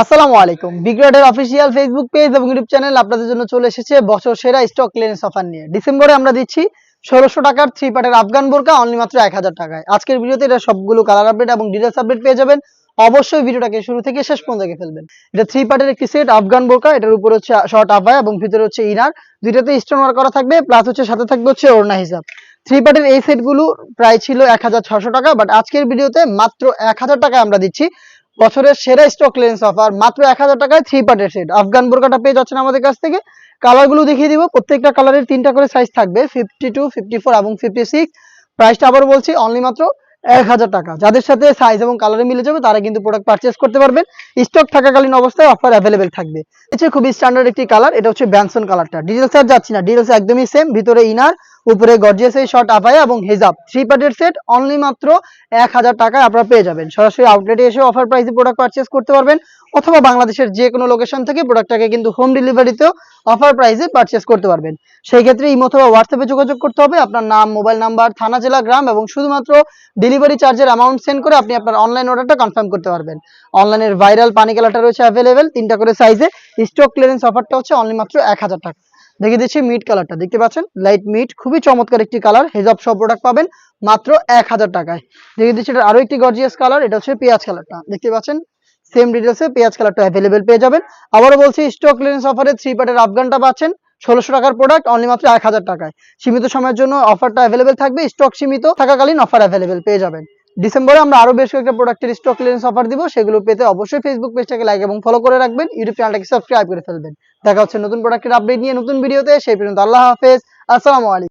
আসসালামু আলাইকুম। বিগ্রেডের অফিসিয়াল ফেসবুক পেজ এবং ইউটিউব চ্যানেল আপনাদের জন্য চলে এসেছে বছর সেরা স্টক ক্লিয়ারেন্স অফার নিয়ে। ডিসেম্বরে আমরা দিচ্ছি ষোলোশো টাকার থ্রি পার্টের আফগান বোরকা অনলি মাত্র এক হাজার টাকায়। আজকের ভিডিওতে এটা সবগুলো কালার আপডেট এবং ডিটেলস আপডেট পেয়ে যাবেন। অবশ্যই ভিডিওটাকে শুরু থেকে শেষ পর্যন্ত দেখে ফেলবেন। এটা থ্রি পার্টের একটি সেট আফগান বোরকা এটার উপর হচ্ছে শর্ট আফায়া এবং ভিতরে হচ্ছে ইনার দুইটাতে স্টোন ওয়ার্ক করা থাকবে প্লাস হচ্ছে সাথে থাকবে হচ্ছে ওড়না হিসাব থ্রি পার্টের এই সেটগুলো প্রায় ছিল এক হাজার ছশো টাকা বাট আজকের ভিডিওতে মাত্র এক হাজার টাকায় আমরা দিচ্ছি বছরের সেরা স্টক লেন্স অফার মাত্র এক হাজার টাকায় থ্রি পার্টের সেট আফগান বোরকাটা পেয়ে যাচ্ছেন আমাদের কাছ থেকে। কালারগুলো দেখিয়ে দিব। প্রত্যেকটা কালারের তিনটা করে সাইজ থাকবে ফিফটি টু ফিফটি ফোর এবং ফিফটি সিক্স প্রাইসটা আবার বলছি অনলি মাত্র এক হাজার টাকা। যাদের সাথে সাইজ এবং কালারে মিলে যাবে, তারা কিন্তু প্রোডাক্ট পারচেস করতে পারবেন। স্টক থাকাকালীন অবস্থায় অফার অ্যাভেলেবেল থাকবে। এটা খুবই স্ট্যান্ডার্ড একটি কালার এটা হচ্ছে ব্যানসন কালারটা ডিটেলস আর যাচ্ছি না ডিটেলস একদমই সেম ভিতরে ইনার উপরে গর্জিয়াস এই শর্ট আপায়া এবং হেজাব থ্রি পার্টের সেট অনলি মাত্র এক হাজার টাকায় আপনারা পেয়ে যাবেন। সরাসরি আউটলেটে এসে অফার প্রাইসে প্রোডাক্ট পারচেস করতে পারবেন, অথবা বাংলাদেশের যে কোনো লোকেশন থেকে প্রোডাক্টটাকে কিন্তু হোম ডেলিভারিতেও অফার প্রাইসে পারচেস করতে পারবেন। সেই ক্ষেত্রে ইমো অথবা হোয়াটসঅ্যাপে যোগাযোগ করতে হবে। আপনার নাম মোবাইল নাম্বার থানা, জেলা, গ্রাম এবং শুধুমাত্র ডেলিভারি চার্জের অ্যামাউন্ট সেন্ড করে আপনি আপনার অনলাইন অর্ডারটা কনফার্ম করতে পারবেন। অনলাইনের ভাইরাল পানি কালারটা রয়েছে অ্যাভেলেবেল তিনটা করে সাইজে স্টক ক্লিয়ারেন্স অফারটা হচ্ছে অনলি মাত্র এক হাজার টাকা। দেখিয়ে দিচ্ছি মিড কালারটা দেখতে পাচ্ছেন? লাইট মিড খুবই চমৎকার একটি কালার হেজাব সব প্রোডাক্ট পাবেন মাত্র এক হাজার টাকায়। দেখে দিচ্ছি এটা আরও একটি গর্জিয়াস কালার এটা হচ্ছে পেঁয়াজ কালারটা দেখতে পাচ্ছেন? সেম ডিটেলসে পেঁয়াজ কালারটা অ্যাভেলেবেল পেয়ে যাবেন। আবারও বলছি স্টক ক্লিয়ারেন্স অফারে থ্রি পার্টের আফগানটা পাচ্ছেন। ষোলোশো টাকার প্রোডাক্ট অনলি মাত্র এক হাজার টাকায়। সীমিত সময়ের জন্য অফারটা অ্যাভেলেবেল থাকবে স্টক সীমিত থাকাকালীন অফার অ্যাভেলেবেল পেয়ে যাবেন। ডিসেম্বরে আমরা আরও বেশ কয়েকটা প্রোডাক্টের স্টক ক্লিয়ারেন্স অফার দিব, সেগুলো পেতে অবশ্যই ফেসবুক পেজটাকে লাইক এবং ফলো করে রাখবেন ইউটিউব চ্যানেলটাকে সাবস্ক্রাইব করে ফেলবেন। দেখা হচ্ছে নতুন প্রোডাক্টের আপডেট নিয়ে নতুন ভিডিওতে সেই পর্যন্ত আল্লাহ হাফেজ, আসসালামু আলাইকুম।